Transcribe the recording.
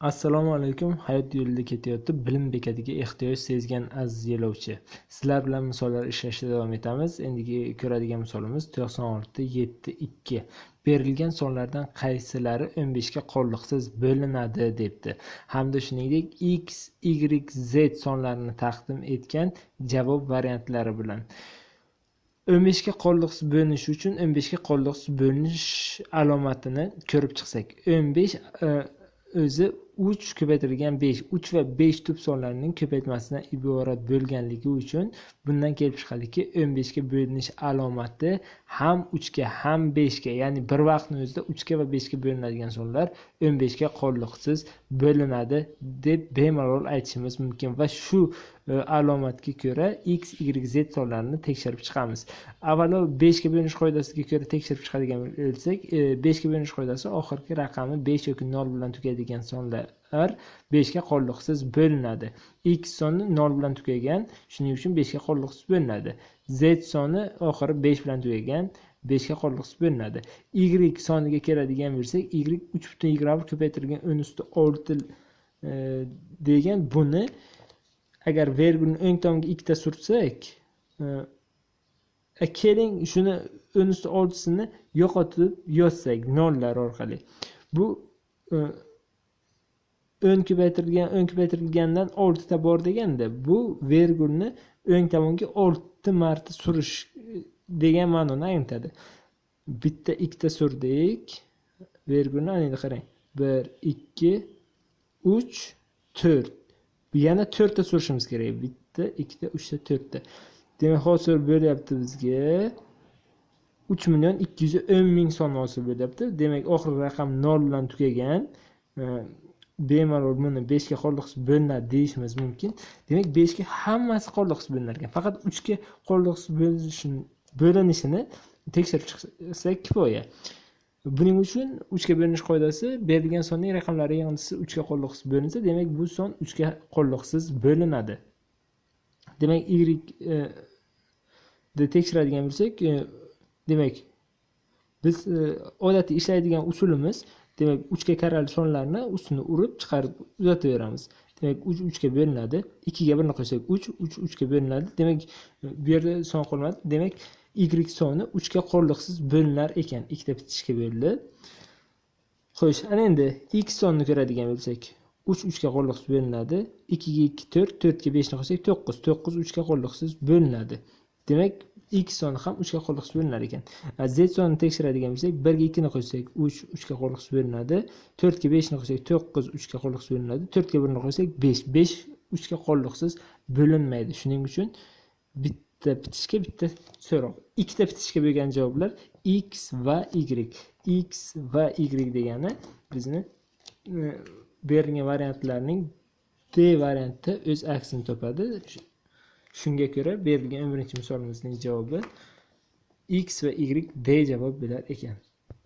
assalomu alaykum. Hayot yo'lida ketayotib bilim bekatiga ehtiyoj sezgan aziz yo'lovchi. Sizlar bilan misollar ishlashda davom etamiz. Endigi ko'radigan misolimiz to'qson olti yetti ikki. Berilgan sonlardan qaysilari o'n beshga qolliqsiz bo'linadi debdi. Hamda shuningdek x y z sonlarini taqdim etgan javob variantlari bilan. o'n beshga qolliqsiz bo'linishi uchun o'n beshga qolliqsiz bo'linish alomatini ko'rib chiqsak o'n besh e, o'zi uch ko'paytirilgan besh uch va besh tub sonlarining ko'paytmasidan iborat bo'lganligi uchun bundan kelib chiqadiki o'n beshga bo'linish alomati ham uchga ham beshga ya'ni bir vaqtni o'zida uchga va beshga bo'linadigan sonlar o'n beshga qolliqsiz bo'linadi deb bemalol aytishimiz mumkin. Va shu e, alomatga ko'ra x y z sonlarini tekshirib chiqamiz. Avvalo beshga bo'linish qoidasiga ko'ra tekshirib chiqadigan bo'lsak e, beshga bo'linish qoidasi oxirgi raqami besh yoki nol bilan tugaydigan sonlar. R beshga qolliqsiz bo'linadi. X soni nol bilan tugagan shuning uchun beshga qolliqsiz bo'linadi. Z soni oxiri besh bilan tugagan beshga qolliqsiz bo'linadi. Y soniga keladigan bo'lsak y uch butun yigirma bir ko'paytirilgan o'n usti olti e, degan buni agar vergulni o'ng tomonga ikkita surtsak e, e, keling shuni o'n usti oltisini yo'qotib yozsak nollar orqali. Bu o'ng ko'paytirilgan o'ng ko'paytirilgandan oltita bor deganda bu vergulni o'ng tomonga olti marta surish e, degan ma'noni anglatadi bitta ikkita surdik vergulni ana endi qarang. Bir ikki uch to'rt. Yana to'rtta surishimiz kerak. Bitta ikkita uchta to'rtta. Demak hozir bo'lyapti bizga uch million ikki yuz o'n ming son hosil bo'lyapti. Demak oxirgi raqam nol bilan tugagan. E, bemalol buni beshga qolliqsiz bo'linadi deyishimiz mumkin. Demak beshga hammasi qolliqsiz bo'linar ekan faqat uchga qolliqsiz bo'linishini tekshirib chiqsak kifoya. Buning uchun uchga bo'linish qoidasi berilgan sonning raqamlari yig'indisi uchga qolliqsiz bo'linsa demak bu son uchga qolliqsiz bo'linadi demak y e, tekshiradigan bo'lsak e, demak biz e, odatiy ishlaydigan usulimiz demak uchga karrali sonlarni ustini urib chiqarib uzataveramiz. Demak uch uchga bo'linadi ikkiga birni qo'shsak uch uch uchga bo'linadi demak bu yerda son qolmadi demak y soni uchga qorliqsiz bo'linar ekan. Ikkita bitishga bo'ldi xo'sh ana endi x sonni ko'radigan bo'lsak uch uchga qolliqsiz bo'linadi ikkiga ikki to'rt to'rtga beshni qo'shsak to'qqiz to'qqiz uchga qolliqsiz bo'linadi demak x soni ham uchga qolliqsiz bo'linar ekan. Z sonini tekshiradigan bo'lsak birga ikkini qo'shsak uch uchga qolliqsiz bo'linadi to'rtga beshni qo'shsak to'qqiz uchga qolliqsiz bo'linadi to'rtga birni qo'shsak besh. Besh uchga qolliqsiz bo'linmaydi. Shuning uchun bitta bitishga bitta so'roq. Ikkita bitishga bo'lgan javoblar x va y. X va y degani bizni e, berilgan variantlarning d varianti o'z aksini topadi. Shunga ko'ra berilgan o'n birinchi misolimizning javobi x va y d javob bo'lar ekan.